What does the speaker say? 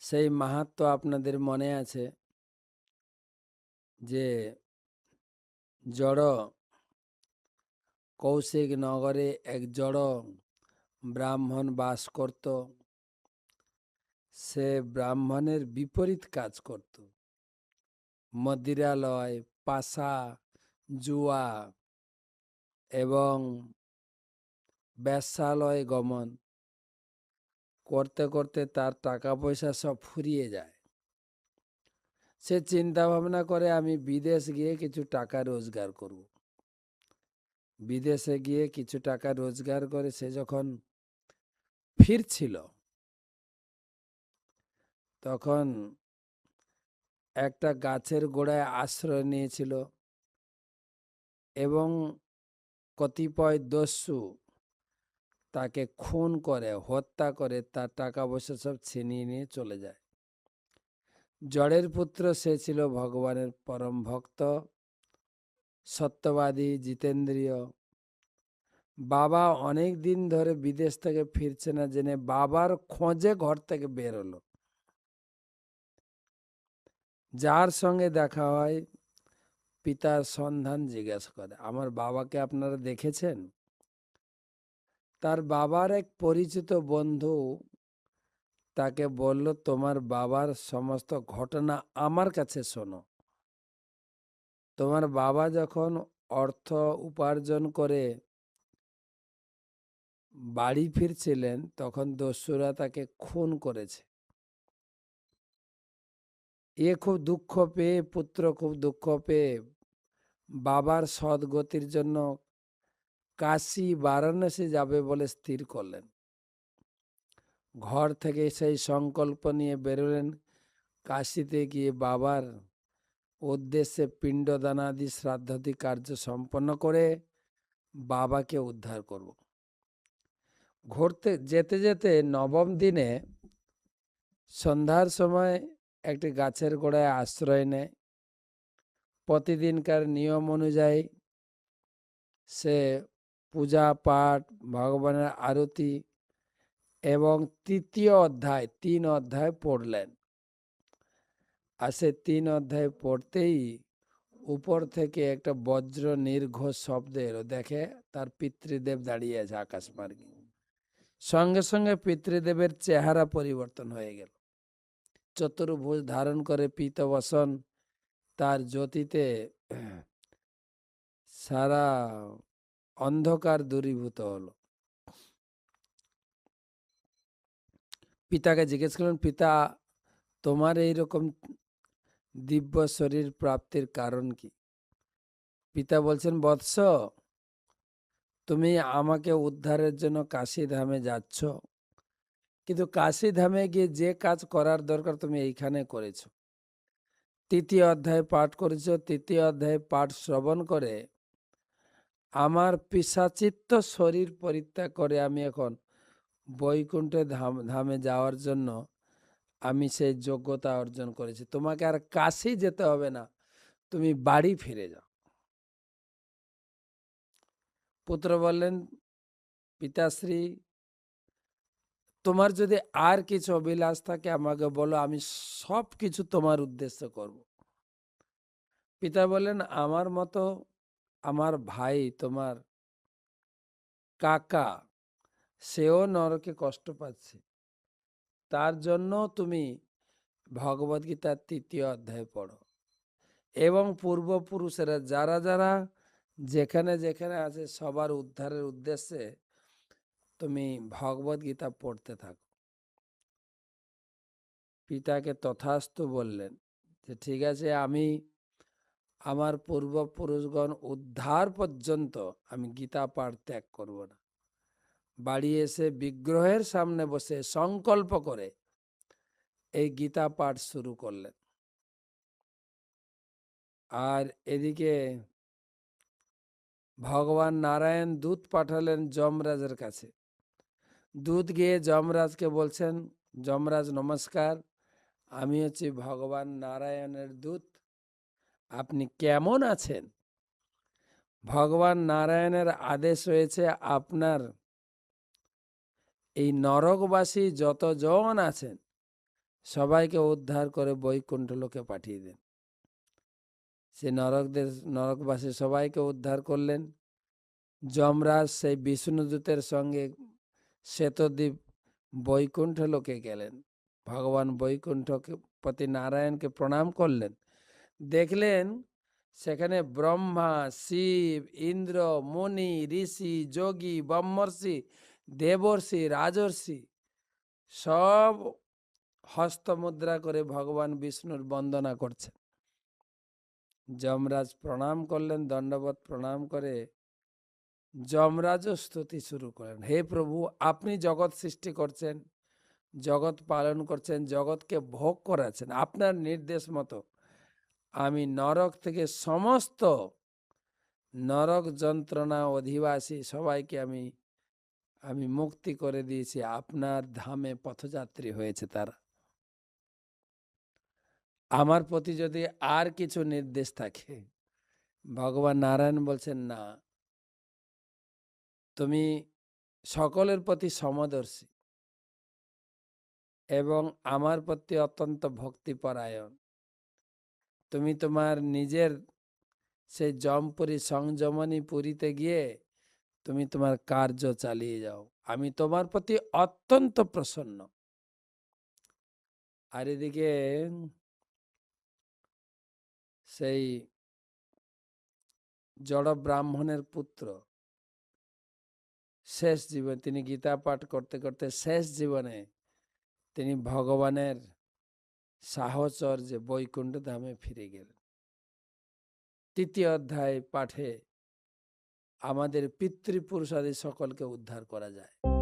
সেই মাহাত্ম্য আপনাদের মনে আছে? যে জড় কৌশিক নগরে এক জড় ব্রাহ্মণ বাস করত। সে ব্রাহ্মণের বিপরীত কাজ করত। মদিরালয়, পাশা, জুয়া এবং ব্যবসালয় গমন। করতে করতে তার টাকা পয়সা সব ফুরিয়ে যায়। সে চিন্তা ভাবনা করে, আমি বিদেশ গিয়ে কিছু টাকা রোজগার করব। বিদেশে গিয়ে কিছু টাকা রোজগার করে সে যখন ফিরছিল, তখন একটা গাছের গোড়ায় আশ্রয় নিয়েছিল এবং কতিপয় দস্যু তাকে খুন করে, হত্যা করে, তার টাকা পয়সা সব ছিনিয়ে নিয়ে চলে যায়। জড়ের পুত্র সে ছিল ভগবানের পরম ভক্ত, সত্যবাদী, জিতেন্দ্রীয়। বাবা অনেক দিন ধরে বিদেশ থেকে ফিরছে না জেনে বাবার খোঁজে ঘর থেকে বের হলো। যার সঙ্গে দেখা হয়, পিতার সন্ধান জিজ্ঞাসা করে, আমার বাবাকে আপনারা দেখেছেন? তার বাবার এক পরিচিত বন্ধু তাকে বলল, তোমার বাবার সমস্ত ঘটনা আমার কাছে শোনো। তোমার বাবা যখন অর্থ উপার্জন করে বাড়ি ফিরছিলেন, তখন দস্যুরা তাকে খুন করেছে। এ খুব দুঃখ পেয়ে, পুত্র খুব দুঃখ পেয়ে বাবার সদ্গতির জন্য কাশী বারাণসী যাবে বলে স্থির করলেন। ঘর থেকে সেই সংকল্প নিয়ে বেরোলেন কাশিতে গিয়ে বাবার উদ্দেশ্যে পিণ্ডদানাদি শ্রাদ্ধাদি কার্য সম্পন্ন করে বাবাকে উদ্ধার করব। ঘুরতে যেতে যেতে নবম দিনে সন্ধ্যার সময় একটি গাছের গোড়ায় আশ্রয় নেয়। প্রতিদিনকার নিয়ম অনুযায়ী সে পূজা, পাঠ, ভগবানের আরতি এবং তৃতীয় অধ্যায়, তিন অধ্যায় পড়লেন। আর সে তিন অধ্যায় পড়তেই উপর থেকে একটা বজ্র নির্ঘোষ শব্দ এলো। দেখে তার পিতৃদেব দাঁড়িয়ে আছে আকাশ মার্গে। সঙ্গে সঙ্গে পিতৃদেবের চেহারা পরিবর্তন হয়ে গেল। চতুর্ভুজ ধারণ করে পিতবসন তার জ্যোতিতে সারা অন্ধকার দূরীভূত হলো। পিতাকে জিজ্ঞেস করলেন, পিতা, তোমার এইরকম দিব্য শরীর প্রাপ্তির কারণ কি? পিতা বলছেন, বৎস, তুমি আমাকে উদ্ধারের জন্য কাশী ধামে যাচ্ছ। কিন্তু কাশী ধামে গিয়ে যে কাজ করার দরকার তুমি এইখানে করেছ। তৃতীয় অধ্যায় পাঠ করেছ, তৃতীয় অধ্যায় পাঠ শ্রবণ করে আমার পিসাচিত্ত শরীর পরিত্যাগ করে আমি এখন বৈকুণ্ঠে ধাম, ধামে যাওয়ার জন্য আমি সেই যোগ্যতা অর্জন করেছি। তোমাকে আর কাশি যেতে হবে না, তুমি বাড়ি ফিরে যাও। পুত্র বললেন, পিতাশ্রী, তোমার যদি আর কিছু অভিলাষ থাকে, আমাকে বলো, আমি সব কিছু তোমার উদ্দেশ্য করব। পিতা বললেন, আমার মতো আমার ভাই, তোমার কাকা, সেও নরকে কষ্ট পাচ্ছে। তার জন্য তুমি ভগবদ্গীতার তৃতীয় অধ্যায় পড়ো। এবং পূর্বপুরুষেরা যারা যারা যেখানে যেখানে আছে সবার উদ্ধারের উদ্দেশ্যে তুমি ভগবদ্গীতা পড়তে থাকো। পিতাকে তথাস্তু বললেন যে, ঠিক আছে, আমি আমার পূর্বপুরুষগণ উদ্ধার পর্যন্ত আমি গীতা পাঠ ত্যাগ করব না। বাড়ি এসে বিগ্রহের সামনে বসে সংকল্প করে এই গীতা পাঠ শুরু করলেন। আর এদিকে ভগবান নারায়ণ দূত পাঠালেন যমরাজের কাছে। দূত গিয়ে যমরাজকে বলছেন, যমরাজ নমস্কার, আমি হচ্ছি ভগবান নারায়ণের দূত। আপনি কেমন আছেন? ভগবান নারায়ণের আদেশ হয়েছে আপনার। এই নরকবাসী যতজন আছেন, সবাইকে উদ্ধার করে বৈকুণ্ঠ লোকে পাঠিয়ে দেন। সে নরকদের, নরকবাসী সবাইকে উদ্ধার করলেন। যমরাজ সেই বিষ্ণুদূতের সঙ্গে শ্বেতদ্বীপ বৈকুণ্ঠ লোকে গেলেন। ভগবান বৈকুণ্ঠকে, পতি নারায়ণকে প্রণাম করলেন। দেখলেন সেখানে ব্রহ্মা, শিব, ইন্দ্র, মুনি, ঋষি, যোগী, ব্রহ্মর্ষি, দেবর্ষি, রাজর্ষি সব হস্তমুদ্রা করে ভগবান বিষ্ণুর বন্দনা করছেন। যমরাজ প্রণাম করলেন দণ্ডবত প্রণাম করে যমরাজও স্তুতি শুরু করেন হে প্রভু, আপনি জগৎ সৃষ্টি করছেন, জগৎ পালন করছেন, জগৎকে ভোগ করাচ্ছেন। আপনার নির্দেশ মতো আমি নরক থেকে সমস্ত নরক যন্ত্রণা অধিবাসী সবাইকে আমি আমি মুক্তি করে দিয়েছি। আপনার ধামে পথযাত্রী হয়েছে তারা। আমার প্রতি যদি আর কিছু নির্দেশ থাকে, ভগবান নারায়ণ বলছেন, না, তুমি সকলের প্রতি সমদর্শী এবং আমার প্রতি অত্যন্ত ভক্তিপরায়ণ। তুমি তোমার নিজের সেই জমপুরি সংযমনী পুরীতে গিয়ে তুমি তোমার কার্য চালিয়ে যাও। আমি তোমার প্রতি অত্যন্ত প্রসন্ন। আর এদিকে সেই জড় ব্রাহ্মণের পুত্র, শেষ জীবন, তিনি গীতা পাঠ করতে করতে শেষ জীবনে তিনি ভগবানের সাহচর্যে বৈকুণ্ঠ ধামে ফিরে গেলেন তৃতীয় অধ্যায় পাঠে আমাদের পিতৃপুরুষাদি সকলকে উদ্ধার করা যায়।